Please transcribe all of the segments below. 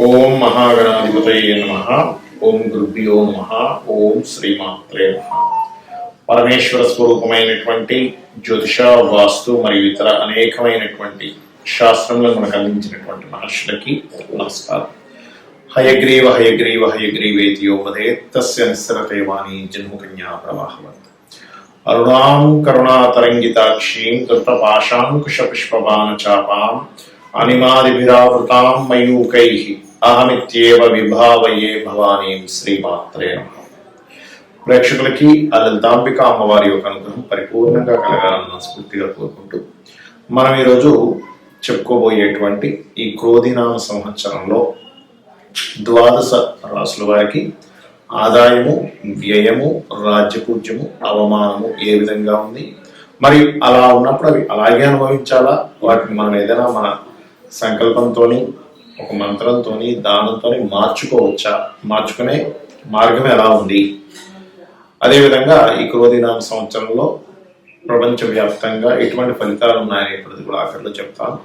ఓం మహాగణాధిపతయ నమ. ఓం గురుభ్యో నమ. ఓం శ్రీమాత్రే నమ. పరమేశ్వర స్వరూపమైనటువంటి జ్యోతిష వాస్తు మరియు ఇతర అనేకమైనటువంటి శాస్త్రంలో మనకు అందించినటువంటి మహర్షులకి నమస్కారం. హయగ్రీవ హయగ్రీవ హయగ్రీవేతియోపదే తస్య నిస్సరతే వాణి జన్మకన్యా ప్రవాహవత్. అరుణాం కరుణాతరంగితాక్షీం కృతపాశాంకుశపుష్పబాణ చాపాం అనిమాదిభిరావృతాం మయూకై అహమిత్యేవ విభావయే భవానీం శ్రీమాత్రే నమ. ప్రేక్షకులకి ఆ లలితాంబిక అమ్మవారి యొక్క అనుగ్రహం పరిపూర్ణంగా కలగాలని మనస్ఫూర్తిగా కోరుకుంటూ మనం ఈరోజు చెప్పుకోబోయేటువంటి ఈ క్రోధినామ సంవత్సరంలో ద్వాదశ రాసుల వారికి ఆదాయము వ్యయము రాజ్యపూజ్యము అవమానము ఏ విధంగా ఉంది? మరి అలా ఉన్నప్పుడు అవి అలాగే అనుభవించాలా? వాటిని మనం ఏదైనా మన సంకల్పంతోని ఒక మంత్రంతోని దానంతోని మార్చుకోవచ్చా? మార్చుకునే మార్గం ఎలా ఉంది? అదేవిధంగా ఈ క్రోధినామ సంవత్సరంలో ప్రపంచవ్యాప్తంగా ఎటువంటి ఫలితాలు ఉన్నాయనేటువంటిది కూడా ఆఖరిలో చెప్తాను.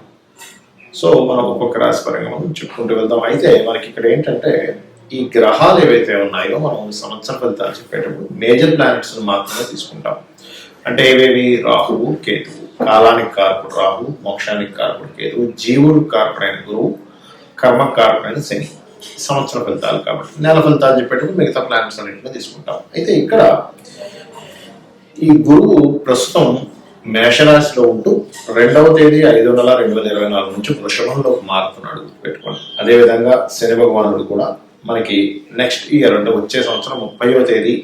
సో మనం ఒక్కొక్క రాశి పరంగా మనం చెప్పుకుంటూ వెళ్దాం. అయితే మనకి ఇక్కడ ఏంటంటే ఈ గ్రహాలు ఏవైతే ఉన్నాయో మనం సంవత్సర ఫలితాలు చెప్పేటప్పుడు మేజర్ ప్లానెట్స్ మాత్రమే తీసుకుంటాం. అంటే ఏవేవి? రాహువు కేతువు. కాలానికి కారకుడు రాహు మోక్షానికి కారకుడు కేతువు. జీవుడు కారకుడైన గురువు కర్మ కారకుడైన శని. సంవత్సర ఫలితాలు కాబట్టి నెల ఫలితాలు చెప్పేటప్పుడు మిగతా ప్లానెట్స్ అన్నింటినీ తీసుకుంటాం. అయితే ఇక్కడ ఈ గురువు ప్రస్తుతం మేషరాశిలో ఉంటూ రెండవ తేదీ ఐదు నెల రెండు వేల ఇరవై నాలుగు నుంచి వృషభంలోకి మారుతున్నాడు పెట్టుకోండి. అదేవిధంగా శని భగవానుడు కూడా మనకి నెక్స్ట్ ఇయర్ అంటే వచ్చే సంవత్సరం ముప్పైవ తేదీ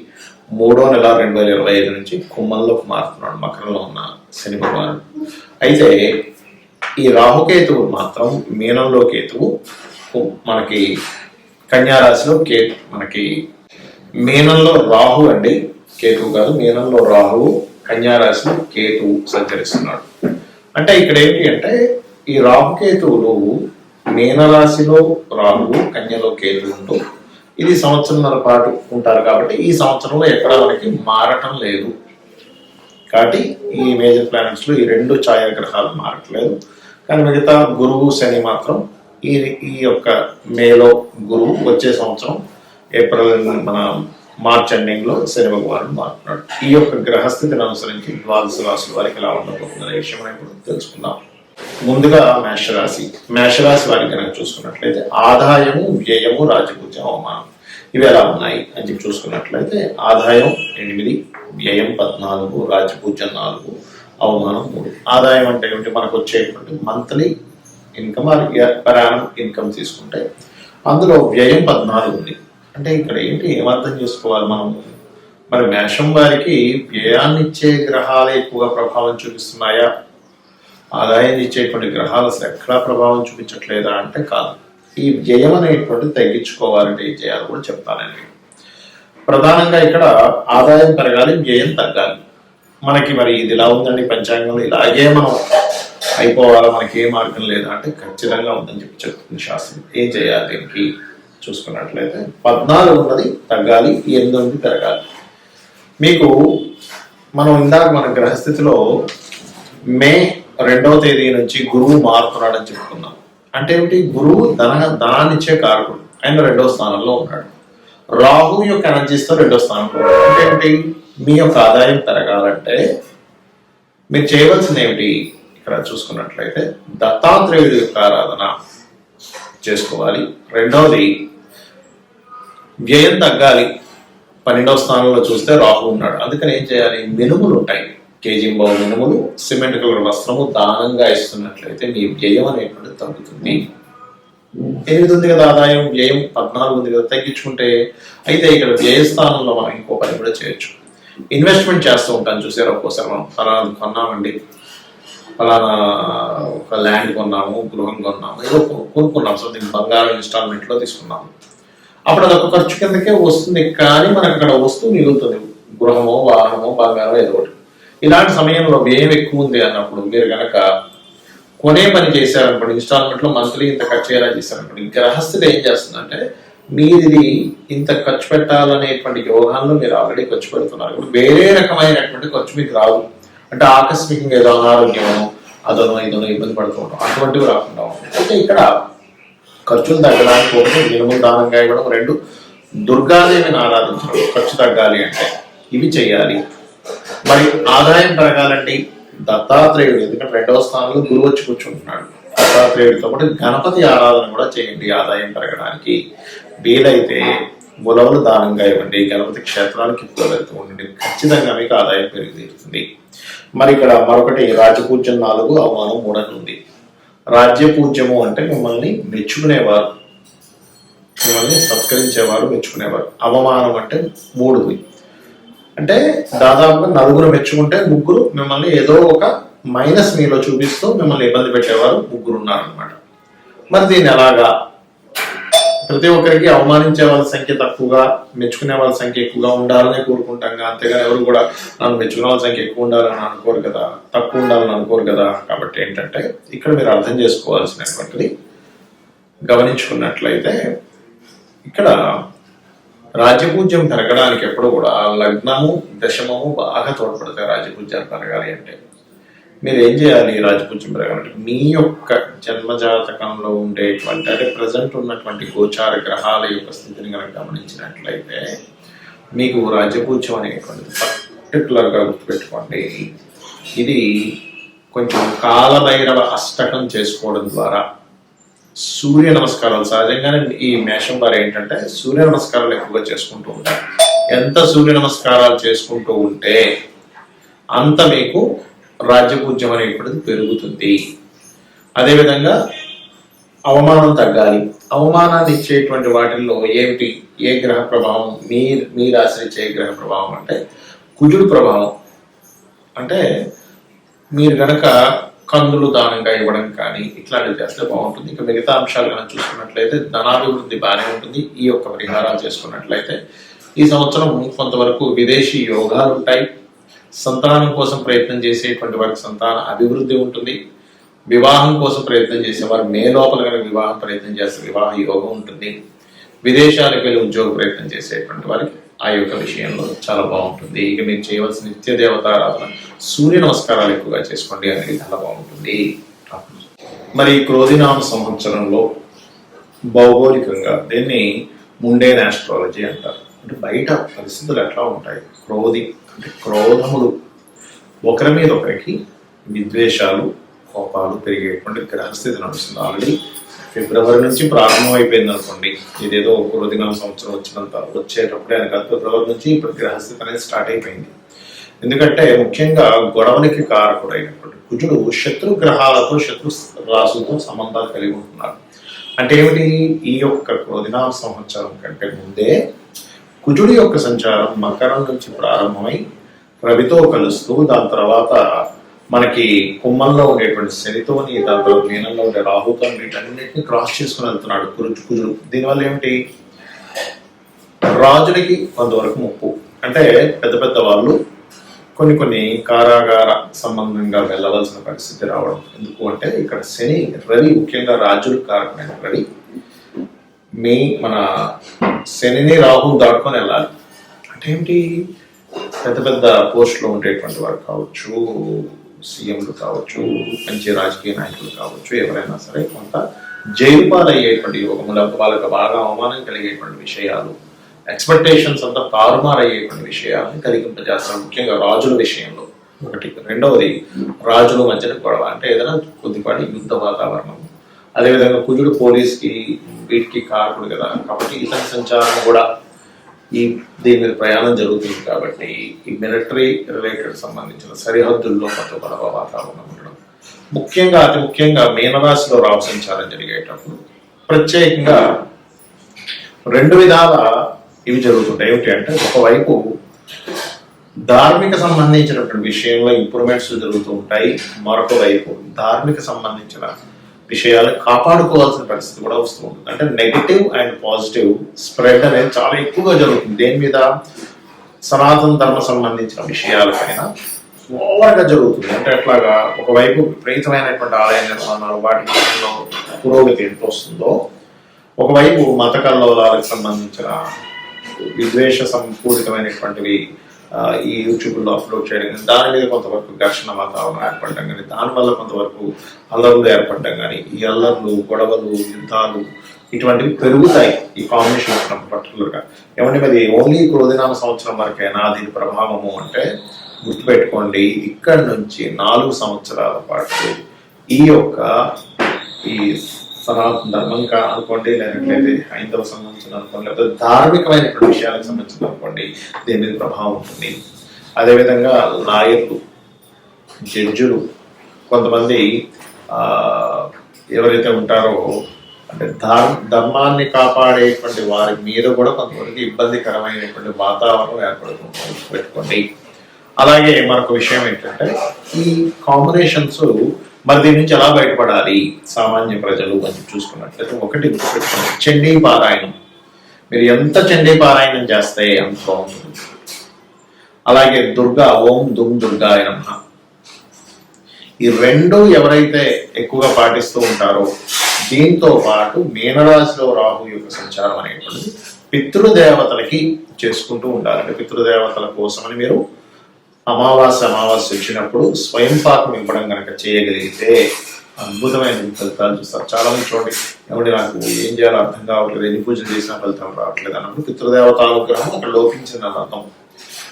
మూడో నెల రెండు వేల ఇరవై ఐదు నుంచి కుంభంలోకి మారుతున్నాడు. మకరంలో ఉన్న శని భగవానుడు. అయితే ఈ రాహుకేతువు మాత్రం మీనంలో కేతువు. మనకి కన్యారాశిలో కే మనకి మీనంలో రాహు అండి. కేతువు కాదు మీనంలో రాహువు కన్యారాశిలో కేతువు సంచరిస్తున్నాడు. అంటే ఇక్కడ ఏంటి అంటే ఈ రాహుకేతువులు మీనరాశిలో రాహువు కన్యలో కేతువు ఉంటూ ఇది సంవత్సరంన్నర పాటు ఉంటారు కాబట్టి ఈ సంవత్సరంలో ఎక్కడ మనకి మారటం లేదు. కాబట్టి ఈ మేజర్ ప్లానెట్స్లో ఈ రెండు ఛాయాగ్రహాలు మారట్లేదు. కానీ మిగతా గురువు శని మాత్రం ఈ ఈ యొక్క మేలో గురువు వచ్చే సంవత్సరం ఏప్రిల్ మన మార్చ్ ఎండింగ్లో శని భగవానుడు మారుతున్నాడు. ఈ యొక్క గ్రహస్థితిని అనుసరించి ద్వాదశ రాశుల వారికి ఎలా ఉండబోతుందనే విషయం మనం ఇప్పుడు తెలుసుకుందాం. ముందుగా మేషరాశి. మేషరాశి వారికి కనుక చూసుకున్నట్లయితే ఆదాయము వ్యయము రాజపూజ్యం అవమానం ఇవి ఎలా ఉన్నాయి అని చెప్పి చూసుకున్నట్లయితే ఆదాయం ఎనిమిది వ్యయం పద్నాలుగు రాజపూజ్యం నాలుగు అవమానం మూడు ఆదాయం అంటే ఏమిటి? మనకు వచ్చేటువంటి మంత్లీ ఇన్కమ్ పరాణం ఇన్కమ్ తీసుకుంటే అందులో వ్యయం పద్నాలుగు ఉంది. అంటే ఇక్కడ ఏంటి? ఏమర్థం చేసుకోవాలి మనం? మరి మేషం వారికి వ్యయాన్నిచ్చే గ్రహాలు ఎక్కువగా ప్రభావం చూపిస్తున్నాయా? ఆదాయాన్ని ఇచ్చేటువంటి గ్రహాలు ఎక్కడా ప్రభావం చూపించట్లేదా అంటే కాదు. ఈ వ్యయం అనేటువంటి తగ్గించుకోవాలంటే ఏం చేయాలో కూడా చెప్తానండి. ప్రధానంగా ఇక్కడ ఆదాయం పెరగాలి వ్యయం తగ్గాలి. మనకి మరి ఇది ఇలా ఉందండి పంచాంగంలో ఇలాగే మనం అయిపోవాలా మనకి ఏ మార్గం లేదా అంటే ఖచ్చితంగా ఉందని చెప్పి చెప్తుంది శాస్త్రం. ఏం చేయాలి దీనికి చూసుకున్నట్లయితే పద్నాలుగు ఉన్నది తగ్గాలి ఎనిమిది పెరగాలి. మీకు మనం ఇందాక మన గ్రహస్థితిలో మే రెండవ తేదీ నుంచి గురువు మారుతున్నాడని చెప్పుకున్నాం అంటే ఏమిటి? గురువు ధన ధనాన్నిచ్చే కారకుడు. ఆయన రెండవ స్థానంలో ఉన్నాడు. రాహు యొక్క ఎనర్జీస్తో రెండో స్థానంలో అంటే ఏమిటి? మీ యొక్క ఆదాయం పెరగాలంటే మీరు చేయవలసింది ఏమిటి ఇక్కడ చూసుకున్నట్లయితే దత్తాత్రేయుడి యొక్క ఆరాధన చేసుకోవాలి. రెండవది వ్యయం తగ్గాలి. పన్నెండవ స్థానంలో చూస్తే రాహు ఉన్నాడు. అందుకని ఏం చేయాలి? మినుములు ఉంటాయి. కేజీ బావు మినుములు సిమెంట్ కలర్ వస్త్రము దానంగా ఇస్తున్నట్లయితే మీ వ్యయం అనేటువంటిది తగ్గుతుంది. ఎనిమిది ఉంది కదా ఆదాయం వ్యయం పద్నాలుగు ఉంది కదా తగ్గించుకుంటే అయితే ఇక్కడ వ్యయ స్థానంలో మనం ఇంకో పని కూడా చేయొచ్చు. ఇన్వెస్ట్మెంట్ చేస్తూ ఉంటాను చూసారు ఒక్కోసారి మనం ఫలానా కొన్నామండి. ఫలానా ఒక ల్యాండ్ కొన్నాము గృహం కొన్నాము ఏదో కొనుక్కున్నాం. సో దీన్ని బంగారం ఇన్స్టాల్మెంట్లో తీసుకున్నాము. అప్పుడు అదొక ఖర్చు కిందకే వస్తుంది కానీ మనకు అక్కడ వస్తువు మిగులుతుంది. గృహమో వాహనమో బంగారమో ఏదో ఒకటి. ఇలాంటి సమయంలో వ్యయం ఎక్కువ ఉంది అన్నప్పుడు మీరు కనుక కొనే పని చేశారనుకోండి ఇన్స్టాల్మెంట్లో మంత్లీ ఇంత ఖర్చు అయ్యేలా చేశారనుకోండి గ్రహస్థులు ఏం చేస్తుందంటే మీరు ఇది ఇంత ఖర్చు పెట్టాలనేటువంటి యోగాల్లో మీరు ఆల్రెడీ ఖర్చు పెడుతున్నారు. ఇప్పుడు వేరే రకమైనటువంటి ఖర్చు మీకు రాదు. అంటే ఆకస్మికంగా ఏదో అనారోగ్యమో అదనో ఇదనో ఇబ్బంది పడుతూ ఉంటాం. అటువంటివి రాకుండా అయితే ఇక్కడ ఖర్చులు తగ్గడానికి ఒకటి మినిమం దానంగా ఇవ్వడం రెండు దుర్గాదేవిని ఆరాధించడం ఖర్చు తగ్గాలి అంటే ఇవి చేయాలి. మరి ఆదాయం పెరగాలండి దత్తాత్రేయుడు ఎందుకంటే రెండవ స్థానంలో గురువు వచ్చి కూర్చుంటున్నాడు. దత్తాత్రేయుడితో పాటు గణపతి ఆరాధన కూడా చేయండి ఆదాయం పెరగడానికి. వీలైతే గులవలు దానంగా ఇవ్వండి. గణపతి క్షేత్రానికి ఇప్పుడు వెళ్తూ ఉండండి. ఖచ్చితంగా మీకు ఆదాయం పెరిగి మరి ఇక్కడ మరొకటి రాజపూజ్యం నాలుగు అవమానం మూడు అని ఉంది రాజ్య పూజ్యము అంటే మిమ్మల్ని మెచ్చుకునేవారు. మిమ్మల్ని సత్కరించేవారు మెచ్చుకునేవారు. అవమానం అంటే మూడుది. అంటే దాదాపుగా నలుగురు మెచ్చుకుంటే ముగ్గురు మిమ్మల్ని ఏదో ఒక మైనస్ మీలో చూపిస్తూ మిమ్మల్ని ఇబ్బంది పెట్టేవారు ముగ్గురు ఉన్నారనమాట మరి దీన్ని ఎలాగా? ప్రతి ఒక్కరికి అవమానించే వాళ్ళ సంఖ్య తక్కువగా మెచ్చుకునే వాళ్ళ సంఖ్య ఎక్కువగా ఉండాలని కోరుకుంటాం కదా. అంతేగాని ఎవరు కూడా నన్ను మెచ్చుకునే వాళ్ళ సంఖ్య ఎక్కువ ఉండాలని అనుకోరు కదా. తక్కువ ఉండాలని అనుకోరు కదా. కాబట్టి ఏంటంటే ఇక్కడ మీరు అర్థం చేసుకోవాల్సినటువంటిది గమనించుకున్నట్లయితే ఇక్కడ రాజపూజ్యం పెరగడానికి ఎప్పుడు కూడా లగ్నము దశమము బాగా తోడ్పడతాయి రాజపూజ్యాలు పెరగాలి అంటే. మీరు ఏం చేయాలి రాజపూజ్యం ప్రకారం మీ యొక్క జన్మజాతకంలో ఉండేటువంటి అంటే ప్రజెంట్ ఉన్నటువంటి గోచార గ్రహాల యొక్క స్థితిని కనుక గమనించినట్లయితే మీకు రాజ్యపూజ్యం అనేటువంటిది పర్టికులర్గా గుర్తుపెట్టుకోండి. ఇది కొంచెం కాలభైరవ అష్టకం చేసుకోవడం ద్వారా సూర్య నమస్కారాలు సహజంగానే ఈ మేషం వారు ఏంటంటే సూర్య నమస్కారాలు ఎక్కువగా చేసుకుంటూ ఉంటారు. ఎంత సూర్య నమస్కారాలు చేసుకుంటూ ఉంటే అంత మీకు రాజ్యపూజ్యం అనేటువంటిది పెరుగుతుంది. అదేవిధంగా అవమానం తగ్గాలి. అవమానాన్ని ఇచ్చేటువంటి వాటిల్లో ఏమిటి? ఏ గ్రహ ప్రభావం? మీ మీరు ఆశ్రయించే గ్రహ ప్రభావం అంటే కుజుడు ప్రభావం. అంటే మీరు గనక కందులు దానంగా ఇవ్వడం కానీ ఇట్లాంటివి చేస్తే బాగుంటుంది. ఇక మిగతా అంశాలు కనుక చూసుకున్నట్లయితే ధనాభివృద్ధి బాగానే ఉంటుంది. ఈ యొక్క పరిహారాలు చేసుకున్నట్లయితే ఈ సంవత్సరం కొంతవరకు విదేశీ యోగాలు ఉంటాయి. సంతానం కోసం ప్రయత్నం చేసేటువంటి వారికి సంతాన అభివృద్ధి ఉంటుంది. వివాహం కోసం ప్రయత్నం చేసేవారు మే లోపల కనుక వివాహం ప్రయత్నం చేస్తే వివాహ యోగం ఉంటుంది. విదేశాలకు వెళ్ళి ఉద్యోగ ప్రయత్నం చేసేటువంటి వారికి ఆ యొక్క విషయంలో చాలా బాగుంటుంది. ఇక మీరు చేయవలసిన నిత్య దేవతారాధన సూర్య నమస్కారాలు ఎక్కువగా చేసుకోండి అనేది చాలా బాగుంటుంది. మరి క్రోధినామ సంవత్సరంలో భౌగోళికంగా దీన్ని ముండేన్ ఆస్ట్రాలజీ అంటారు. అంటే బయట పరిస్థితులు ఎట్లా ఉంటాయి? క్రోధి అంటే క్రోధములు. ఒకరి మీద ఒకరికి విద్వేషాలు కోపాలు పెరిగేటువంటి గ్రహస్థితి నడుస్తుంది ఆల్రెడీ ఫిబ్రవరి నుంచి ప్రారంభం అయిపోయింది అనుకోండి. ఇదేదో క్రోధినామ సంవత్సరం వచ్చినంత వచ్చేటప్పుడే అని కాదు ఫిబ్రవరి నుంచి ఇప్పుడు గ్రహస్థితి అనేది స్టార్ట్ అయిపోయింది. ఎందుకంటే ముఖ్యంగా గొడవనికి కారకుడైనటువంటి కుజుడు శత్రు గ్రహాలతో శత్రు రాసులతో సంబంధాలు కలిగి ఉంటున్నారు అంటే ఏమిటి? ఈ యొక్క క్రోధినామ సంవత్సరం కంటే ముందే కుజుడి యొక్క సంచారం మకరం నుంచి ప్రారంభమై రవితో కలుస్తూ దాని తర్వాత మనకి కుమ్మంలో ఉండేటువంటి శనితోని దాని తర్వాత మీనంలో ఉండే రాహుతో వీటన్నిటిని క్రాస్ చేసుకుని వెళ్తున్నాడు కురుచు కుజుడు. దీనివల్ల ఏమిటి? రాజుడికి కొంతవరకు ముప్పు. అంటే పెద్ద పెద్ద వాళ్ళు కొన్ని కొన్ని కారాగార సంబంధంగా వెళ్ళవలసిన పరిస్థితి రావడం. ఎందుకు అంటే ఇక్కడ శని రవి ముఖ్యంగా రాజులకు కారణమైన రవి మీ మన శనిని రాహుని దాటుకొని వెళ్ళాలి. అంటే ఏంటి? పెద్ద పెద్ద పోస్టులో ఉండేటువంటి వారు కావచ్చు సీఎంలు కావచ్చు మంచి రాజకీయ నాయకులు కావచ్చు ఎవరైనా సరే కొంత జైలు పాలయ్యేటువంటి యోగములు వాళ్ళకి బాగా అవమానం కలిగేటువంటి విషయాలు ఎక్స్పెక్టేషన్స్ అంతా తారుమారయ్యేటువంటి విషయాలను కలిగింపజేస్తారు ముఖ్యంగా రాజుల విషయంలో ఒకటి. రెండవది రాజుల మధ్యన గొడవ. అంటే ఏదైనా కొద్దిపాటి యుద్ధ వాతావరణం. అదేవిధంగా కుజుడు పోలీస్కి వీటికి కారకుడు కదా. కాబట్టి ఇతని సంచారం కూడా ఈ దీని మీద ప్రయాణం జరుగుతుంది కాబట్టి ఈ మిలిటరీ రిలేటెడ్ సంబంధించిన సరిహద్దుల్లో కొంత గొడవ వాతావరణం ఉండడం. ముఖ్యంగా అతి ముఖ్యంగా మీనరాశిలో రావు సంచారం జరిగేటప్పుడు ప్రత్యేకంగా రెండు విధాల ఇవి జరుగుతుంటాయి. ఏమిటి అంటే ఒకవైపు ధార్మిక సంబంధించినటువంటి విషయంలో ఇంప్రూవ్మెంట్స్ జరుగుతూ ఉంటాయి. మరొక వైపు ధార్మిక సంబంధించిన విషయాలు కాపాడుకోవాల్సిన పరిస్థితి కూడా వస్తూ ఉంటుంది అంటే నెగిటివ్ అండ్ పాజిటివ్ స్ప్రెడ్ అనేది చాలా ఎక్కువగా జరుగుతుంది. దేని మీద? సనాతన ధర్మ సంబంధించిన విషయాలపైన ఓవర్గా జరుగుతుంది. అంటే అట్లాగా ఒకవైపు విపరీతమైనటువంటి ఆలయ నిర్మాణాలు వాటి విషయంలో పురోగతి ఎంత వస్తుందో ఒకవైపు మత కల్లోలాలకు సంబంధించిన విద్వేష సంపూరితమైనటువంటివి ఈ యూట్యూబ్లో అప్లోడ్ చేయడం కానీ దాని మీద కొంతవరకు ఘర్షణ వాతావరణం ఏర్పడడం కానీ దానివల్ల కొంతవరకు అల్లర్లు ఏర్పడడం కానీ ఈ అల్లర్లు గొడవలు యుద్ధాలు ఇటువంటివి పెరుగుతాయి ఈ కాంబినేషన్ వచ్చినప్పుడు పర్టికులర్గా ఏమంటే మరి ఓన్లీ క్రోధినామ సంవత్సరం వరకైనా దీని ప్రభావము అంటే గుర్తుపెట్టుకోండి ఇక్కడ నుంచి నాలుగు సంవత్సరాల పాటు ఈ యొక్క ఈ సనాతన ధర్మం కా అనుకోండి లేనట్లయితే హైందవ సంబంధించిన అనుకోండి లేకపోతే ధార్మికమైనటువంటి విషయాలకు సంబంధించిన అనుకోండి దీని మీద ప్రభావం ఉంటుంది. అదేవిధంగా లాయర్లు జడ్జులు కొంతమంది ఎవరైతే ఉంటారో అంటే ధర్- ధర్మాన్ని కాపాడేటువంటి వారి మీద కూడా కొంతమందికి ఇబ్బందికరమైనటువంటి వాతావరణం ఏర్పడుతుంది పెట్టుకోండి. అలాగే మరొక విషయం ఏంటంటే ఈ కాంబినేషన్స్ మరి దీని నుంచి ఎలా బయటపడాలి? సామాన్య ప్రజలు అని చూసుకున్నట్లయితే ఒకటి గుర్తుపెట్టుకోండి. చండీ పారాయణం. మీరు ఎంత చండీ పారాయణం చేస్తే అంత బాగుంటుంది. అలాగే దుర్గా ఓం దుమ్ దుర్గాయ నమ. ఈ రెండు ఎవరైతే ఎక్కువగా పాటిస్తూ ఉంటారో దీంతో పాటు మీనరాశిలో రాహు యొక్క సంచారం అనేటువంటిది పితృదేవతలకి చేసుకుంటూ ఉండాలంటే పితృదేవతల కోసమని మీరు అమావాస్య అమావాస్య వచ్చినప్పుడు స్వయం పాకం ఇవ్వడం కనుక చేయగలిగితే అద్భుతమైన ఫలితాలు చూస్తారు. చాలా మంది చూడండి ఎవరి నాకు ఏం చేయాలో అర్థం కావట్లేదు ఎన్ని పూజలు చేసినా ఫలితం రావట్లేదు అన్నప్పుడు పితృదేవత అనుగ్రహం అక్కడ లోపించిందని అర్థం.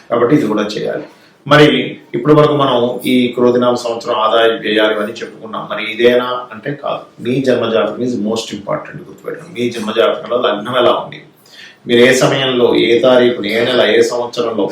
కాబట్టి ఇది కూడా చేయాలి. మరి ఇప్పుడు వరకు మనం ఈ క్రోధినామ సంవత్సరం ఆదాయ వ్యయాలు అని చెప్పుకున్నాం. మరి ఇదేనా? అంటే కాదు. మీ జన్మజాతకం ఈజ్ మోస్ట్ ఇంపార్టెంట్ గుర్తుపెట్టడం మీ జన్మజాతకంలో లగ్నం ఎలా ఉంది? మీరు ఏ సమయంలో ఏ తారీఖుని ఏ నెల ఏ సంవత్సరంలో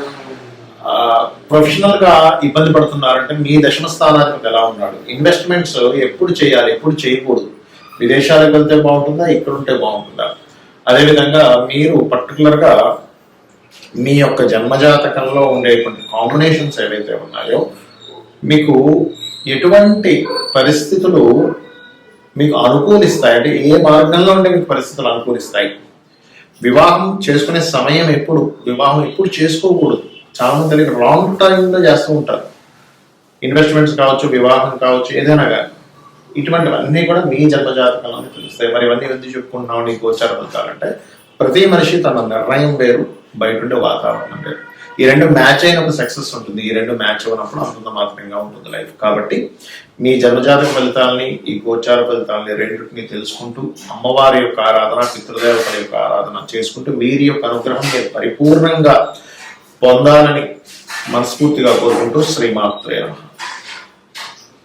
ప్రొఫెషనల్గా ఇబ్బంది పడుతున్నారంటే మీ దశమ స్థానానికి ఎలా ఉన్నాడు ఇన్వెస్ట్మెంట్స్ ఎప్పుడు చేయాలి ఎప్పుడు చేయకూడదు? విదేశాలకు వెళ్తే బాగుంటుందా? ఇక్కడ ఉంటే బాగుంటుందా? అదేవిధంగా మీరు పర్టికులర్గా మీ యొక్క జన్మజాతకంలో ఉండేటువంటి కాంబినేషన్స్ ఏవైతే ఉన్నాయో మీకు ఎటువంటి పరిస్థితులు మీకు అనుకూలిస్తాయి అంటే ఏ మార్గంలో ఉండే మీకు పరిస్థితులు అనుకూలిస్తాయి? వివాహం చేసుకునే సమయం ఎప్పుడు? వివాహం ఎప్పుడు చేసుకోకూడదు. చాలా మంది తెలియక రాంగ్ టైంలో చేస్తూ ఉంటారు. ఇన్వెస్ట్మెంట్స్ కావచ్చు వివాహం కావచ్చు ఏదైనా కానీ. ఇటువంటివన్నీ కూడా మీ జన్మజాతకంలో తెలుస్తాయి. మరి ఇవన్నీ ఎందుకు చెప్పుకుంటున్నావు? నీ గోచార ఫలితాలంటే ప్రతి మనిషి తన నిర్ణయం వేరు బయట ఉండే వాతావరణం వేరు. ఈ రెండు మ్యాచ్ అయినప్పుడు సక్సెస్ ఉంటుంది. ఈ రెండు మ్యాచ్ అయినప్పుడు అంతంత మాత్రంగా ఉంటుంది లైఫ్ కాబట్టి మీ జన్మజాతక ఫలితాలని ఈ గోచార ఫలితాలని రెండింటిని తెలుసుకుంటూ అమ్మవారి యొక్క ఆరాధన పితృదేవతల యొక్క ఆరాధన చేసుకుంటూ వీరి యొక్క అనుగ్రహం మీరు పరిపూర్ణంగా పొందాలని మనస్ఫూర్తిగా కోరుకుంటూ శ్రీమాత్రే